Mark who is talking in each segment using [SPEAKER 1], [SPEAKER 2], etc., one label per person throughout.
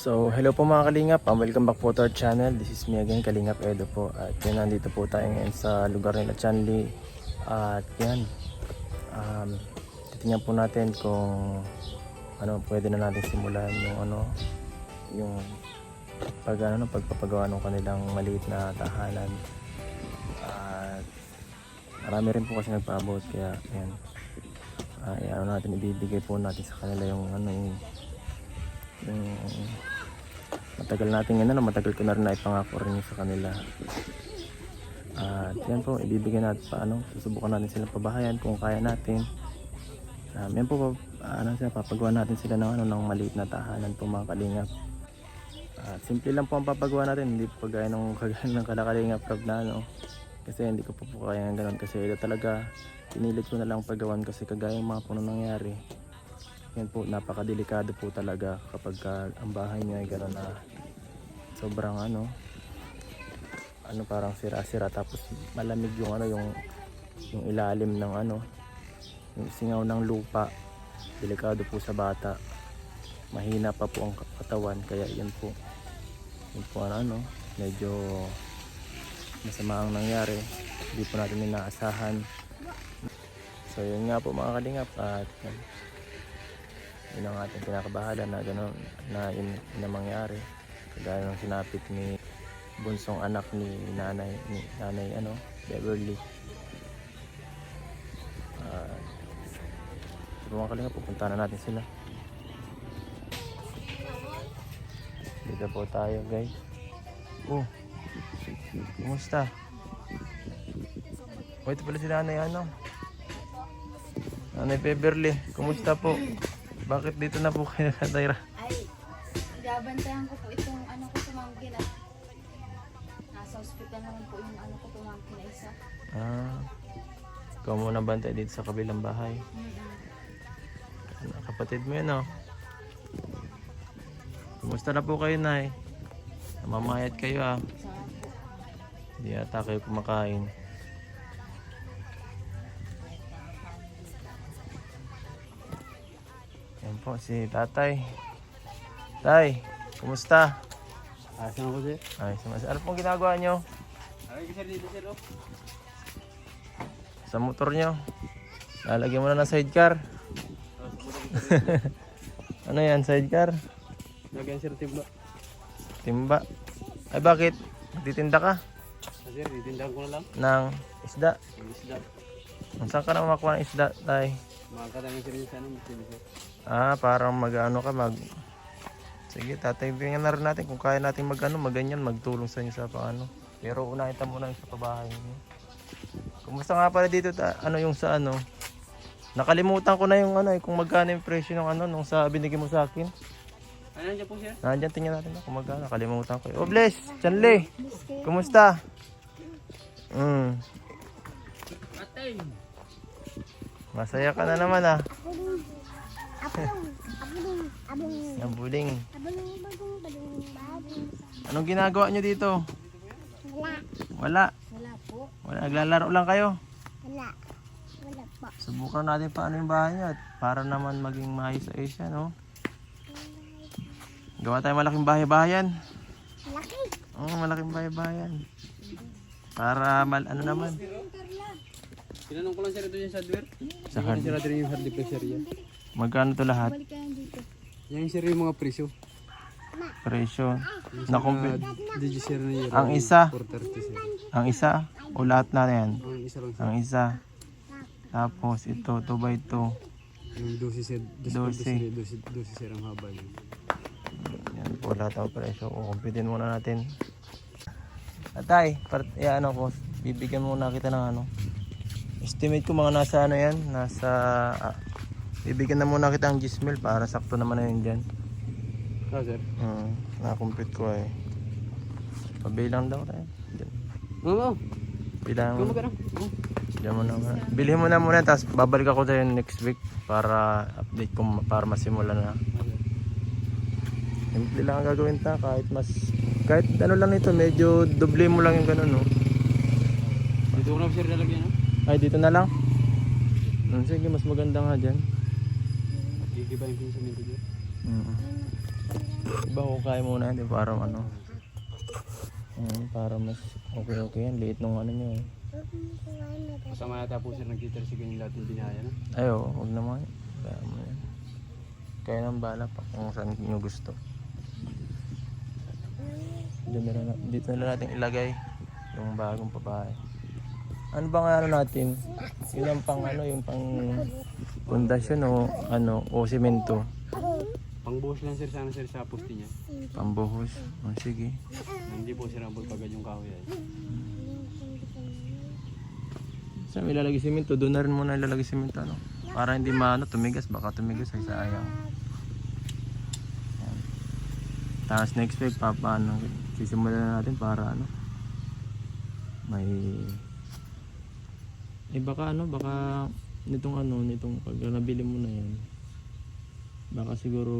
[SPEAKER 1] So, hello po mga Kalingap. Um, welcome back po to our channel. This is me again, Kalingap Edo po. At yan, nandito po tayo ngayon sa lugar nila Chanli. At yan, um, titingnan po natin kung ano, pwede na natin simulan yung ano, yung pag ano, pagpapagawa ng kanilang maliit na tahanan. At marami rin po kasi nagpaabot kaya yan. Ay, ano natin ibibigay po natin sa kanila yung ano yung yung matagal natin yan ano, matagal ko na rin naipangako rin sa kanila. At yan po, ibibigay natin pa ano, susubukan natin silang pabahayan kung kaya natin. Um, yan po, ano sila, papagawa natin sila ng, ano, ng maliit na tahanan po mga kalingap. At simple lang po ang papagawa natin, hindi po kagaya ng kagaya ng kalakalingap rap na ano. Kasi hindi ko po po kaya ng ganun kasi ito talaga pinilit ko na lang pagawan kasi kagaya ng mga puno nangyari. Yan po, napakadelikado po talaga kapag ka ang bahay niyo ay gano'n na sobrang ano, ano parang sira-sira tapos malamig yung ano yung yung ilalim ng ano yung singaw ng lupa. Delikado po sa bata. Mahina pa po ang katawan kaya yan po. Yun po ano, ano medyo masama ang nangyari. Hindi po natin inaasahan. So yun nga po mga kalingap at yun ang ating pinakabahala na gano'n na yun, ang mangyari. Kagaya ng sinapit ni bunsong anak ni nanay ni nanay ano Beverly. Uh, mga kalinga pupunta na natin sila. Dito po tayo guys. Oh kumusta? Oh ito pala si nanay ano? Nanay Beverly kumusta po bakit dito na po kayo nakatira
[SPEAKER 2] Ay, gabantayan ko po itong ano ko tumangkin at nasa ospital naman po yung ano ko tumangkin na isa.
[SPEAKER 1] ah ikaw muna bantay dito sa kabilang bahay Ano, kapatid mo yun oh. Kumusta na po kayo, Nay? Namamayat kayo ah. Hindi ata kayo kumakain. Po si tatay. Tay, kumusta?
[SPEAKER 3] Asan ako sir?
[SPEAKER 1] Ay, sumas. Ano pong ginagawa nyo
[SPEAKER 3] Ay, sir dito sir oh.
[SPEAKER 1] sa motor nyo? Lalagyan mo na ng sidecar. ano yan, sidecar?
[SPEAKER 3] Lagyan sir timba.
[SPEAKER 1] Timba. Ay, bakit? Titinda ka
[SPEAKER 3] Ah, sir, titindahan ko na lang.
[SPEAKER 1] ng isda.
[SPEAKER 3] Yung isda.
[SPEAKER 1] Saan ka na makakuha ng isda, tay?
[SPEAKER 3] Makakadami sir yung sana. Sir, sir.
[SPEAKER 1] Ah, parang mag-ano ka, mag... Sige, tataybigan na rin natin kung kaya natin mag-ano, mag-ganyan, magtulong sa inyo sa paano. Pero unahin ta muna yung sa pabahay niyo. Kumusta nga pala dito, ta, ano yung sa ano? Nakalimutan ko na yung ano, eh, kung magkano yung presyo ng ano, nung sa binigay mo sa akin.
[SPEAKER 3] Ano nandiyan po sir?
[SPEAKER 1] Nandiyan, tingnan natin na kung magkano. Nakalimutan ko. eh. Oh, bless! Chanle! Kumusta? Mm. Masaya ka na naman ah. Ang buling. Anong ginagawa nyo dito? Wala.
[SPEAKER 2] Wala po.
[SPEAKER 1] Wala. Naglalaro lang kayo.
[SPEAKER 4] Wala. Wala po.
[SPEAKER 1] Subukan natin paano yung bahay nyo at para naman maging maayos sa Asia, no? Gawa tayo malaking bahay-bahayan.
[SPEAKER 4] Laki.
[SPEAKER 1] Oo, malaking bahay-bahayan. Para mal, ano naman?
[SPEAKER 3] Tinanong ko lang sir ito yung hardware.
[SPEAKER 1] Sa
[SPEAKER 3] Sa
[SPEAKER 1] hard.
[SPEAKER 3] sir natin yung hard sir yan.
[SPEAKER 1] Magkano to lahat?
[SPEAKER 3] Yan sir yung mga presyo.
[SPEAKER 1] Presyo. Na compute.
[SPEAKER 3] DG sir na yun.
[SPEAKER 1] Ang isa?
[SPEAKER 3] 430 sir.
[SPEAKER 1] Ang isa o lahat na yan?
[SPEAKER 3] Ang isa lang sir.
[SPEAKER 1] Ang isa. Tapos ito, 2 by 2.
[SPEAKER 3] Yung 12 sir.
[SPEAKER 1] 12.
[SPEAKER 3] 12 12 12 sir ang haba niya.
[SPEAKER 1] Yan po lahat ng presyo. Kukumpitin muna natin. Atay, part, eh, ano ko, bibigyan muna kita ng ano. Estimate ko mga nasa ano yan, nasa, ah, bibigyan na muna kita ng gismil para sakto naman na yun dyan.
[SPEAKER 3] Ah sir?
[SPEAKER 1] Hmm, nakumpit ko eh. Pabilang daw tayo. Dyan.
[SPEAKER 3] Oo.
[SPEAKER 1] Bilang,
[SPEAKER 3] Ikaw magkano? Oo.
[SPEAKER 1] dyan mo na muna. Bilhin mo na muna, tapos babalik ako tayo next week para update ko, para masimulan na. Simple lang ang gagawin ta kahit mas kahit ano lang ito medyo doble mo lang yung ganun no.
[SPEAKER 3] Dito ko na sir lalagyan no?
[SPEAKER 1] Ay dito na lang. Hmm, sige mas maganda nga diyan.
[SPEAKER 3] Gigiba yung pinsan nito dyan.
[SPEAKER 1] Mm. Iba ko kaya muna hindi para ano. Mm, para mas okay okay yan. Liit nung ano nyo eh.
[SPEAKER 3] Kasama yata po sir nag-guitar si ganyan lahat yung binaya no?
[SPEAKER 1] Ayo, wag naman. Kaya mo yan. Kaya nang bala pa kung saan nyo gusto. Dito na, lang- dito na lang natin ilagay yung bagong babae. Ano ba nga ano natin? Yun ang pang ano, yung pang pundasyon o ano, o semento.
[SPEAKER 3] Pangbuhos lang sir sana sir sa poste niya.
[SPEAKER 1] Pambuhos. O sige.
[SPEAKER 3] Hindi po sir abot pagad yung kahoy ay.
[SPEAKER 1] Saan ilalagay semento? Doon na rin muna ilalagay semento ano? Para hindi maano, tumigas. Baka tumigas ay sayang. Yan. Tapos next week, papa, ano, sisimulan na natin para ano, may, eh baka ano, baka nitong ano, nitong pag nabili mo na yan, baka siguro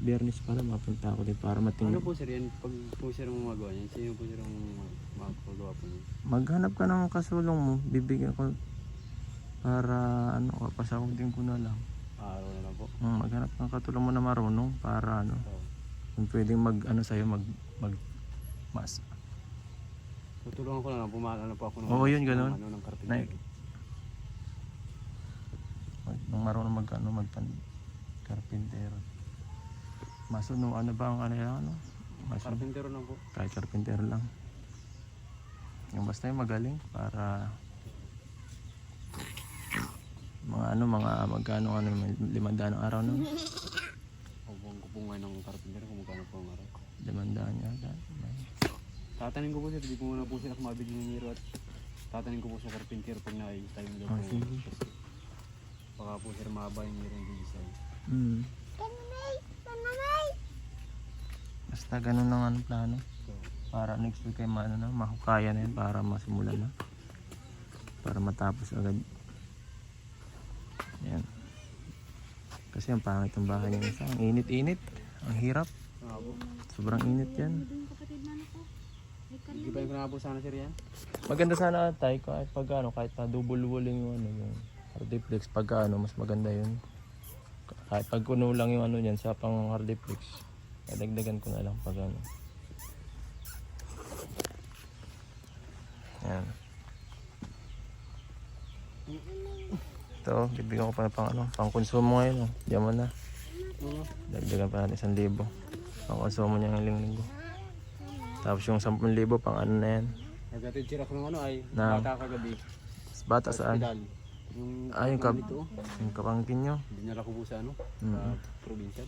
[SPEAKER 1] biyernes pala mapunta ako din para mating
[SPEAKER 3] Ano po sir yan? Pag po sir ang magawa niyan, sino po sir ang magpagawa po niyan?
[SPEAKER 1] maghanap ka ng kasulong mo, bibigyan ko para ano, papasawag din ko na lang.
[SPEAKER 3] Araw na lang po.
[SPEAKER 1] Mm, maghanap ng katulong mo na marunong para ano,
[SPEAKER 3] Oo.
[SPEAKER 1] kung pwedeng mag ano sa'yo, mag, mag, mas.
[SPEAKER 3] Tutulungan ko na lang, pumala na po ako ng,
[SPEAKER 1] Oo, yun, ganun.
[SPEAKER 3] ano, ng karpintero.
[SPEAKER 1] Nung marunong mag ano, magpan, karpintero. Maso no, ano ba ang ano yan, ano? Maso,
[SPEAKER 3] Karpintero lang po.
[SPEAKER 1] kahit karpintero lang. Yung basta yung magaling para mga ano, mga magkano ano, limandaan ang araw no?
[SPEAKER 3] Huwag ko po ngayon ng karpintero kung magkano po ang araw.
[SPEAKER 1] Limandaan yata.
[SPEAKER 3] Tatanin ko po sir, di ko muna po sila kumabili ng niro at tatanin ko po sa karpintero pag tayo ng
[SPEAKER 1] Ah, sige.
[SPEAKER 3] Baka po sir mahaba yung niro yung design.
[SPEAKER 1] Mm. Basta ganun ang ano plano. Para next week ay maano na, mahukaya na yun para masimulan na. Para matapos agad. Yan. Kasi ang pangit ng bahay niya isa. Ang init-init. Ang hirap. Sobrang init yan.
[SPEAKER 2] Ano ko.
[SPEAKER 3] Na po sana sir yan.
[SPEAKER 1] Maganda sana tay kahit pag ano, kahit pa double walling yung ano yung hardiplex pag ano, mas maganda yun. Kahit pag kuno lang yung ano niyan sa pang hardiplex. Dadagdagan ko na lang pag ano. Yan. Ito, bibigyan ko pa ng pang ano, pang konsumo ngayon. Oh. Diyan na. Dagdagan pa natin isang libo. Pang konsumo niya ng linggo. Tapos yung 10,000 pang ano na yan.
[SPEAKER 3] Nagkatid sir ako ng ano ay
[SPEAKER 1] Na-
[SPEAKER 3] bata kagabi.
[SPEAKER 1] Bata saan?
[SPEAKER 3] Hospital. Yung
[SPEAKER 1] Ah, yung kab-
[SPEAKER 3] dito.
[SPEAKER 1] Yung kapangkin nyo.
[SPEAKER 3] Dinala ko po sa ano, sa
[SPEAKER 1] Mm.
[SPEAKER 3] probinsya.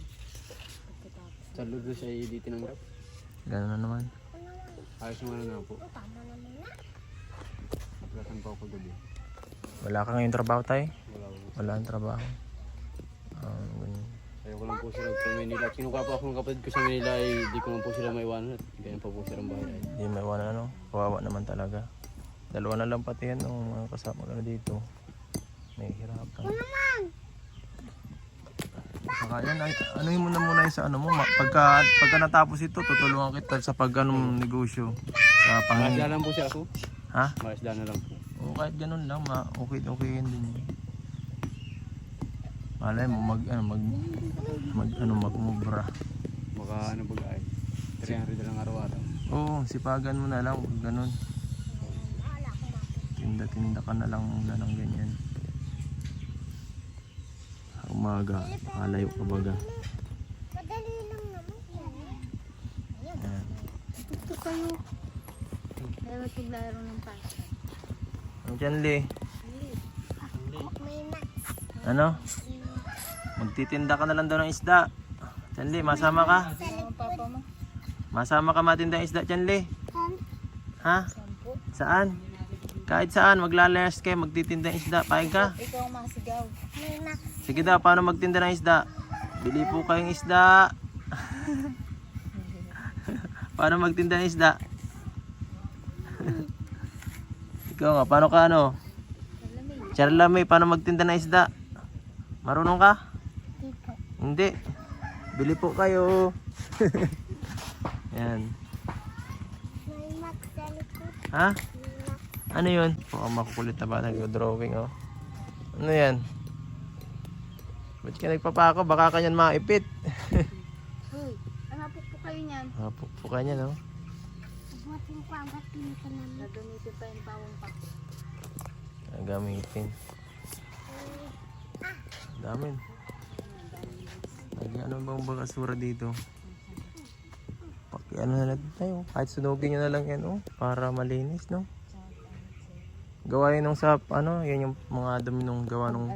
[SPEAKER 3] Sa loob siya hindi tinanggap.
[SPEAKER 1] Ganun na naman.
[SPEAKER 3] Ayos ano na po. Naplatan pa ako gabi.
[SPEAKER 1] Wala ka ngayon trabaho tayo?
[SPEAKER 3] Wala ko.
[SPEAKER 1] Wala ang trabaho. Ah, ganyan.
[SPEAKER 3] Ayoko lang po sila sa Manila. At kinukuha po ako ng kapatid ko sa Manila ay di ko lang po sila maiwanan at ganyan pa po sila ang bahay.
[SPEAKER 1] Hindi may wala ano. Kawawa naman talaga. Dalawa na lang pati yan nung mga kasama ka dito. May hirapan. Saka yan, ay, ano mo na muna yung sa ano mo. ma- Pagka, pagka natapos ito, tutulungan kita sa pag anong negosyo. Sa pang...
[SPEAKER 3] Malasda lang po siya ako.
[SPEAKER 1] Ha?
[SPEAKER 3] Malasda na lang po.
[SPEAKER 1] O kahit ganun lang, ma okay okay yun din. Malay mo mag ano mag mag ano magmubra.
[SPEAKER 3] Maka ano ba ay. 300 na lang araw-araw.
[SPEAKER 1] Oo, sipagan mo na lang, huwag ganun. Tinda-tinda ka na lang muna ng ganyan. Umaga, malayo ka baga.
[SPEAKER 4] Madali lang naman.
[SPEAKER 1] Ayan.
[SPEAKER 2] Ito kayo. Kaya magpaglaro ng pasta.
[SPEAKER 1] Ang dyan, Lee.
[SPEAKER 4] May nuts.
[SPEAKER 1] Ano? Magtitinda ka na lang daw ng isda. Dyan, masama ka? Masama ka matinda ng isda dyan, Ha? Saan? Kahit saan, maglalayas kayo, magtitinda ng isda. Pahay ka?
[SPEAKER 2] Ikaw ang masigaw.
[SPEAKER 4] may.
[SPEAKER 1] Sige daw, paano magtinda ng isda? Bili po kayong isda. paano magtinda ng isda? Ikaw nga, paano ka ano? Charlame, paano magtinda ng isda? Marunong ka? Hindi. Bili po kayo. Yan. Ha? Ano yun? Oo, makukulit na ba? Nag-drawing, oh. Ano yan? Ba't ka nagpapako? Baka kanyan maipit.
[SPEAKER 2] Hoy, ano po yan.
[SPEAKER 1] Ah, pu- puka niya, no?
[SPEAKER 4] Buhatin ko ang batin ko namin.
[SPEAKER 2] Nagamitin pa yung pawang pa.
[SPEAKER 1] Ah, Gamitin. Dami. Lagi ano bang bakasura dito? Paki ano na natin tayo. Kahit sunugin nyo na lang yan, oh. Para malinis, no? Gawain nung sa, ano, yan yung mga dumi nung gawa nung,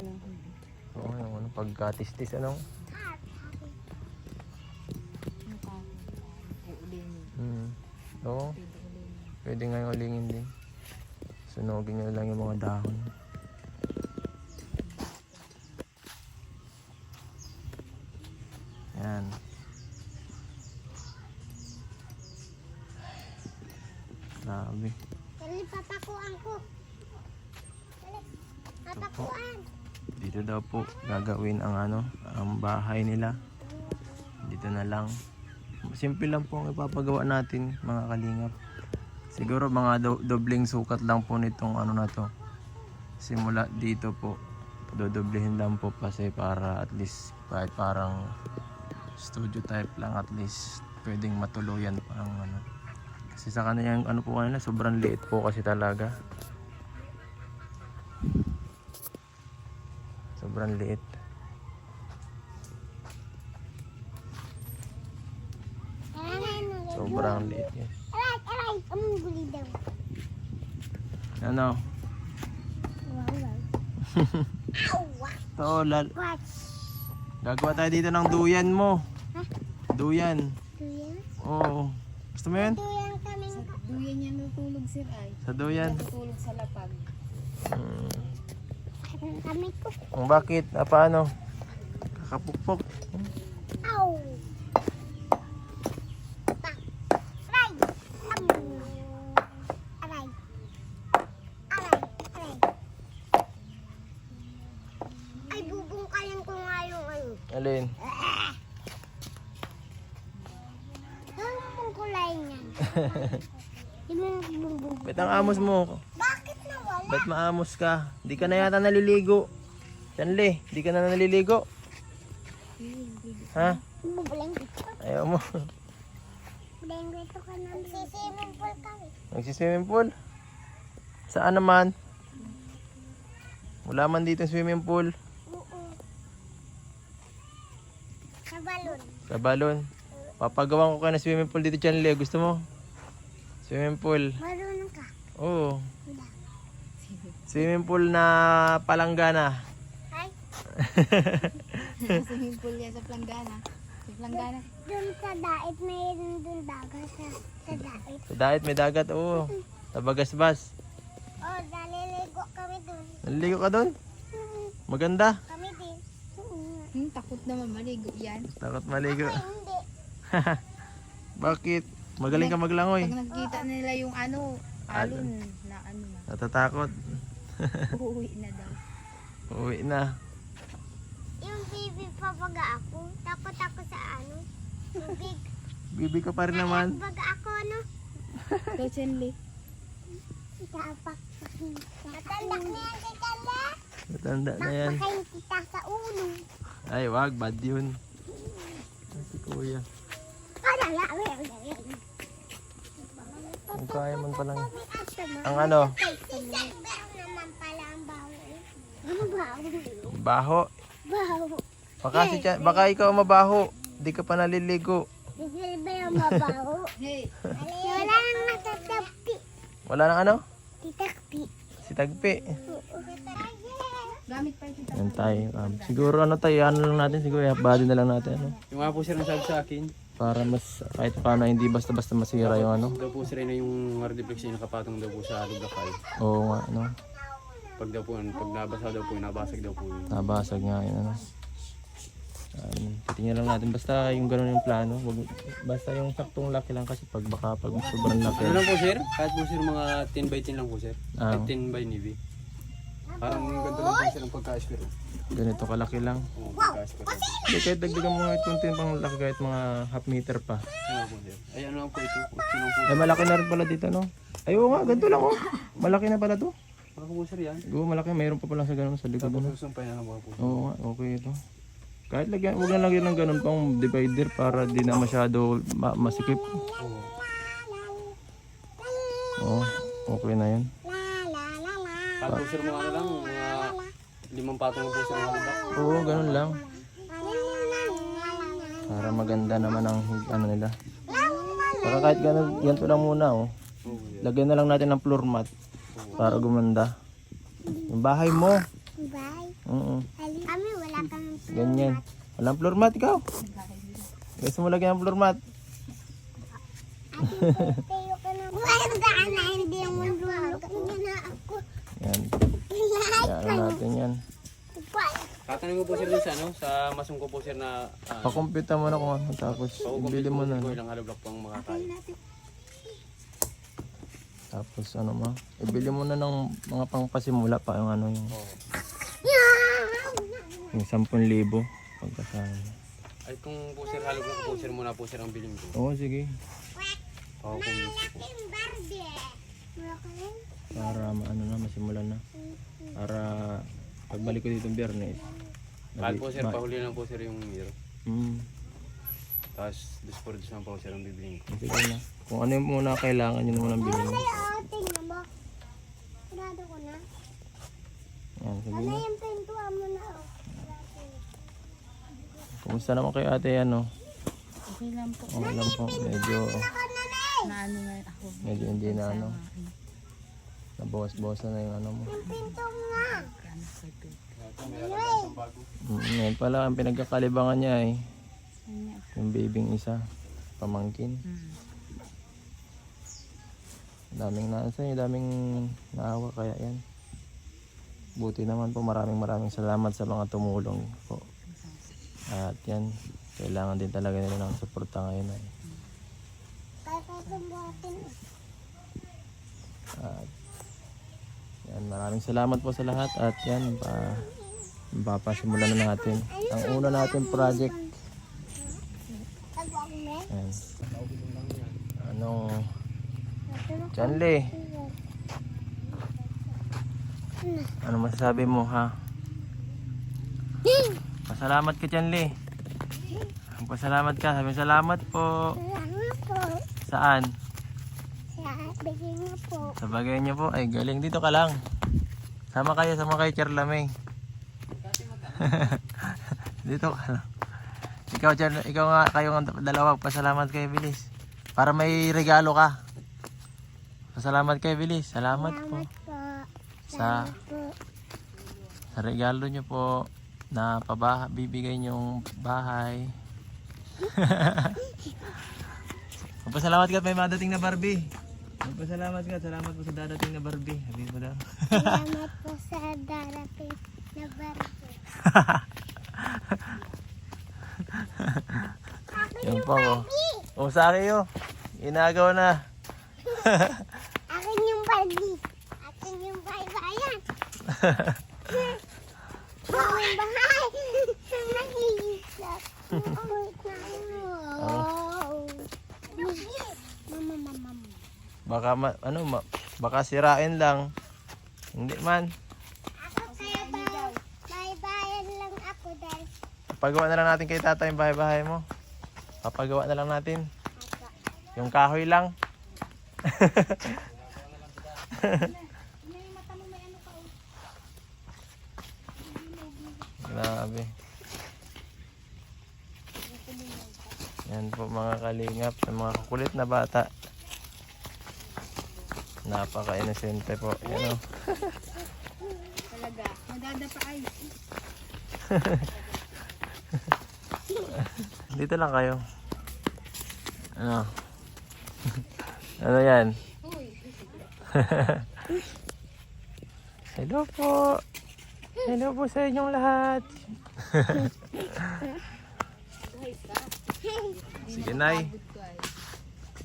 [SPEAKER 1] oo, yung ano, pagkatistis, ano. Hmm. Oo. Pwede nga yung ulingin din. Sunugin nyo lang yung mga dahon. Yan. Grabe.
[SPEAKER 4] Dali, papakuan ko. Dali, papakuan.
[SPEAKER 1] Dito daw po gagawin ang ano, ang bahay nila. Dito na lang. Simple lang po ang ipapagawa natin mga kalingap. Siguro mga do- dobling sukat lang po nitong ano na to. Simula dito po. Dodoblehin lang po kasi para at least kahit parang studio type lang at least pwedeng matuluyan pa ang ano. Kasi sa kanila yung ano po kanila sobrang liit po kasi talaga. Sobrang liit. Sobrang liit yan.
[SPEAKER 4] daw.
[SPEAKER 1] Ano?
[SPEAKER 4] Wow, wow. Awa.
[SPEAKER 1] To, lal gagawa tayo dito ng duyan mo.
[SPEAKER 4] Ha?
[SPEAKER 1] Duyan.
[SPEAKER 4] Duyan?
[SPEAKER 1] Oo. Gusto mo yun?
[SPEAKER 4] Duyan kaming
[SPEAKER 2] Duyan niya natulog sir ay.
[SPEAKER 1] Sa duyan.
[SPEAKER 2] Natulog sa lapag.
[SPEAKER 1] Hmm.
[SPEAKER 4] Kami ko.
[SPEAKER 1] Kung bakit? Ah, paano? Kakapukpok.
[SPEAKER 4] Pa. Aray. Aray. Aray. Aray. Ay, bubungkalin ko nga yung ano.
[SPEAKER 1] Alin?
[SPEAKER 4] Niyan. Yung bumbung.
[SPEAKER 1] Ba't ang amos mo? Ba't maamos ka? Di ka na yata naliligo. Chanle, di ka na naliligo. Ha? Ayaw mo.
[SPEAKER 4] Na. Sisimming pool kami.
[SPEAKER 1] Nagsiswimming pool? Saan naman? Wala man dito swimming pool.
[SPEAKER 4] Oo. Sa balon.
[SPEAKER 1] Sa balon. Papagawan ko ka ng swimming pool dito, Chanle. Gusto mo? Swimming pool.
[SPEAKER 4] Marunong ka.
[SPEAKER 1] Oo.
[SPEAKER 4] Wala.
[SPEAKER 1] Swimming pool na palanggana.
[SPEAKER 4] Ay,
[SPEAKER 2] Swimming pool yan sa planggana. Sa planggana.
[SPEAKER 4] dun sa dait mayroon dun dagat sa, sa dait.
[SPEAKER 1] Sa dagat may dagat, oo. Sa Bagasbas.
[SPEAKER 4] Oh, naliligo kami dun.
[SPEAKER 1] Naliligo ka doon? Maganda.
[SPEAKER 4] Kami din. Hmm,
[SPEAKER 2] takot naman maligo yan.
[SPEAKER 1] Takot maligo.
[SPEAKER 4] Ay, hindi.
[SPEAKER 1] Bakit? Magaling ka maglangoy.
[SPEAKER 2] Pag nakikita nila yung ano, alon na ano na,
[SPEAKER 1] Natatakot.
[SPEAKER 2] Uuwi na daw.
[SPEAKER 1] Uwi na.
[SPEAKER 4] Yung baby pa baga ako. Takot ako sa ano. Tubig.
[SPEAKER 1] Bibi ka pa rin naman.
[SPEAKER 4] Baga ako, no?
[SPEAKER 2] So, Chenli,
[SPEAKER 4] Tapak. Matanda na yan, tita la.
[SPEAKER 1] Matanda na yan.
[SPEAKER 4] Kita sa ulo.
[SPEAKER 1] Ay, wag. Bad yun. Si kuya. Kung kaya man palang. Ang ano?
[SPEAKER 4] Meron naman pala ang baho. Ano baho?
[SPEAKER 1] Baho.
[SPEAKER 4] Baho.
[SPEAKER 1] Baka, si Chan- baka ikaw mabaho. Di ka pa naliligo.
[SPEAKER 4] Bigil ba yung mabaho?
[SPEAKER 2] hey,
[SPEAKER 4] Wala nang natatagpi.
[SPEAKER 1] Wala nang ano?
[SPEAKER 4] Titakpi.
[SPEAKER 1] Si Tagpi.
[SPEAKER 2] gamit pa.
[SPEAKER 1] Yan tayo. Um, siguro ano tayo, ano lang natin. Siguro body na lang natin. Ano?
[SPEAKER 3] Yung nga po sir ang sabi sa akin,
[SPEAKER 1] Para mas, kahit paano, hindi basta-basta masira yung ano.
[SPEAKER 3] daw po sir na yung Mardiplex yung nakapatong daw po sa lublakay.
[SPEAKER 1] Oo nga, ano.
[SPEAKER 3] Pag daw po, pag nabasa daw po, nabasag daw po yun.
[SPEAKER 1] Nabasag nga yun, ano. Um, titingnan lang natin. Basta yung ganun yung plano. Wag, basta yung saktong laki lang kasi pag baka pag sobrang laki.
[SPEAKER 3] Ano lang po sir? Kahit po sir mga 10 by 10 lang po sir.
[SPEAKER 1] Ah.
[SPEAKER 3] Kahit 10 by navy. Parang ganito lang po sir ang pagka-square.
[SPEAKER 1] Ganito kalaki lang.
[SPEAKER 3] Oo, pagka-square.
[SPEAKER 1] Hindi, kahit dagdagan mo ito yung pang laki kahit mga half meter pa.
[SPEAKER 3] Ano po sir? Ay ano lang po ito?
[SPEAKER 1] Ay, malaki na rin pala dito, no? Ay, oo nga, ganito lang, oh. Malaki na pala to.
[SPEAKER 3] Ano po sir yan?
[SPEAKER 1] Oo, malaki. Mayroon pa pala sa ganun sa likod,
[SPEAKER 3] Tapos
[SPEAKER 1] ano.
[SPEAKER 3] susumpay na lang po po.
[SPEAKER 1] Oo nga, okay ito. Kahit lagyan, huwag na lagyan ng ganun pang divider para di na masyado ma- masikip.
[SPEAKER 3] Oo.
[SPEAKER 1] Oo, okay na.
[SPEAKER 3] Kahit po sir mga ano lang, mga limang patong po sir ang halibak.
[SPEAKER 1] Oo, ganun lang. Para maganda naman ang ano nila. Para kahit ganun, ganito lang muna oh. Lagyan na lang natin ng floor mat para gumanda. Yung bahay mo.
[SPEAKER 4] Bye.
[SPEAKER 1] Oo.
[SPEAKER 4] Kami wala kami.
[SPEAKER 1] Ganyan. Walang floor mat ikaw. Gusto mo lagyan ng floor mat? Yan. Yan natin yan.
[SPEAKER 3] Tatanungin ko po sir sa ano, sa masong ko po sir na uh,
[SPEAKER 1] Pakumpita mo na kung ano. Tapos ibili mo na.
[SPEAKER 3] Kung ilang halibak pang makakain.
[SPEAKER 1] Tapos ano mo. Ibili mo na ng mga pangpasimula pa yung ano yung,
[SPEAKER 3] Oo.
[SPEAKER 1] yung 10,000 pagkasama.
[SPEAKER 3] Ay kung po sir halibak po sir muna po sir ang biling ko.
[SPEAKER 1] Oo, sige.
[SPEAKER 3] Oo kung po.
[SPEAKER 1] Para ano na, masimulan na. Para pagbalik ko dito biyernes.
[SPEAKER 3] Kahit po sir,
[SPEAKER 1] ma-
[SPEAKER 3] pahuli lang po sir yung miro.
[SPEAKER 1] Hmm,
[SPEAKER 3] Tapos dos por dos lang po sir ang bibiling ko.
[SPEAKER 1] sige na. Kung ano yung muna kailangan, yun muna bilhin mo.
[SPEAKER 4] Oo, tingnan mo. Sarado ko na.
[SPEAKER 1] Yan, sige
[SPEAKER 4] Ano
[SPEAKER 1] na.
[SPEAKER 4] yung pintuan mo na? oh.
[SPEAKER 1] Kumusta naman kayo ate, ano?
[SPEAKER 2] Okay lang po.
[SPEAKER 1] Okay lang po. Medyo,
[SPEAKER 4] Ako na na
[SPEAKER 2] Na ano na ako.
[SPEAKER 1] medyo hindi na ano.
[SPEAKER 2] Sa, ano,
[SPEAKER 1] Nabawas-bawasan na yung ano mo.
[SPEAKER 4] Yung pinto mo nga.
[SPEAKER 2] ano, carpet.
[SPEAKER 1] Mm, yan pala ang pinagkakalibangan niya eh. Yung babying isa. Pamangkin.
[SPEAKER 2] Hmm.
[SPEAKER 1] Daming nasa daming naawa kaya yan. Buti naman po maraming maraming salamat sa mga tumulong po. At yan, kailangan din talaga nila ng suporta ngayon ay. At yan, maraming salamat po sa lahat at yan, pa, papasimulan na natin. Ang una natin project,
[SPEAKER 4] Tagwang me.
[SPEAKER 1] yan. Ano, Chanli, ano masasabi mo ha? Pasalamat ka Chanli. Pasalamat ka, sabi salamat po.
[SPEAKER 4] Salamat po.
[SPEAKER 1] Saan?
[SPEAKER 4] Sa bigay niyo po.
[SPEAKER 1] Sa bagay niyo po, ay galing dito ka lang. Sama kayo, sama kayo, Charlamay. dito ka lang. Ikaw, Char, ikaw nga, kayo nga dalawa, pasalamat kayo, Bilis. Para may regalo ka. Pasalamat kayo, Bilis. Salamat po.
[SPEAKER 4] Salamat po.
[SPEAKER 1] Sa,
[SPEAKER 4] Po.
[SPEAKER 1] sa regalo niyo po na pabaha, bibigay niyong bahay. Pasalamat ka may madating na Barbie. Pasalamat ka, salamat po sa dadating na Barbie. Sabihin mo daw.
[SPEAKER 4] Salamat po sa darating na barko.
[SPEAKER 1] Yan po. Oh. Oh, sa akin yun. Inagaw na.
[SPEAKER 4] Akin yung Barbie. Akin yung baybayan. Bawang bahay. Mama, mama, mama.
[SPEAKER 1] Baka ma, ano, ma, baka sirain lang. Hindi man.
[SPEAKER 4] Ako kaya ba, baybayan lang ako dahil
[SPEAKER 1] Papagawa na lang natin kay tata yung bahay-bahay mo. Papagawa na lang natin. Yung kahoy lang. Grabe. Yan po mga kalingap sa mga kukulit na bata. Napaka-inosente po. Yan o.
[SPEAKER 2] Talaga. Nadadapa ay.
[SPEAKER 1] Dito lang kayo. Ano? ano yan? Hello po. Hello po sa inyong lahat. Sige, Nay.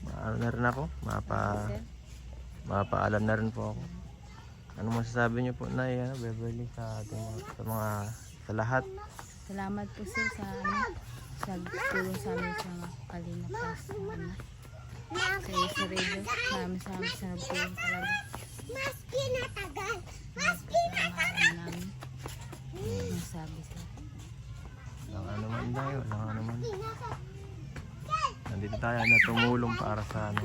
[SPEAKER 1] Maano na rin ako. Mapa, mapaalam na rin po ako. Ano masasabi niyo po, Nay? Ano, Beverly, sa ating sa mga, sa lahat.
[SPEAKER 2] Salamat po sir sa ano. Sa tulong sa amin sa kalina pa sa. Sa iyo sa radio. Maraming salamat sa nagtulong talaga.
[SPEAKER 4] maski na tagal. Maski na
[SPEAKER 2] Mahal namin. Masabi sa
[SPEAKER 1] Ang ano tayo. Wala naman. Nandito tayo na tumulong para sa ano,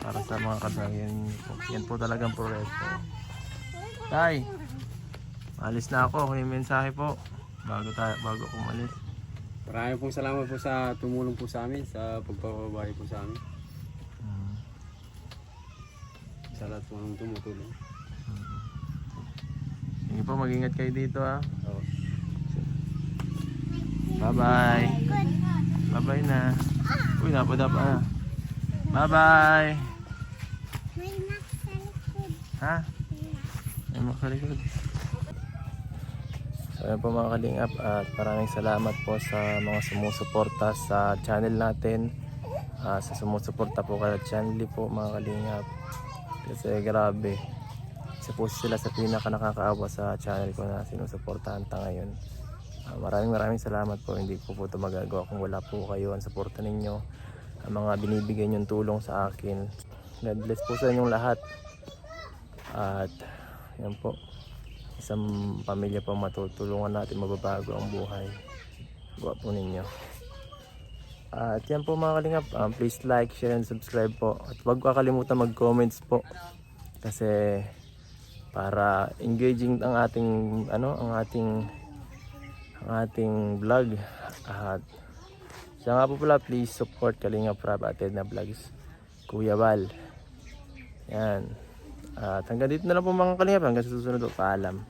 [SPEAKER 1] para sa mga kadagyan po. Yan po talagang proyekto. Tay, alis na ako. May mensahe po. Bago tayo, bago ako umalis.
[SPEAKER 3] Maraming pong salamat po sa tumulong po sa amin, sa pagpapabahay po sa amin.
[SPEAKER 1] Mm.
[SPEAKER 3] Sa lahat po ng tumutulong.
[SPEAKER 1] Sige po, mag-ingat kayo dito ah.
[SPEAKER 3] Oo.
[SPEAKER 1] Bye-bye. Bye-bye na. Uy, napadapa na. Bye-bye.
[SPEAKER 4] May max sa likod.
[SPEAKER 1] Ha? May makalikod. So ayan po mga kalingap at maraming salamat po sa mga sumusuporta sa channel natin. Ah, sa sumusuporta po kay Chanli po mga kalingap. Kasi grabe. Isa po sila sa pinaka nakakaawa sa channel ko na sinusuportahan ta ngayon. Ah, maraming maraming salamat po. Hindi ko po ito magagawa kung wala po kayo ang suporta ninyo. Ang mga binibigay niyong tulong sa akin. God bless po sa inyong lahat. At yan po. Isang pamilya po matutulungan natin mababago ang buhay. Gawa po ninyo. At yan po mga kalingap. Um, please like, share, and subscribe po. At huwag kakalimutan mag-comments po. Kasi para engaging ang ating ano ang ating ang ating vlog at siya nga po pala please support Kalinga Prab at Edna Vlogs Kuya Val yan at hanggang dito na lang po mga kalingap hanggang sa susunod po paalam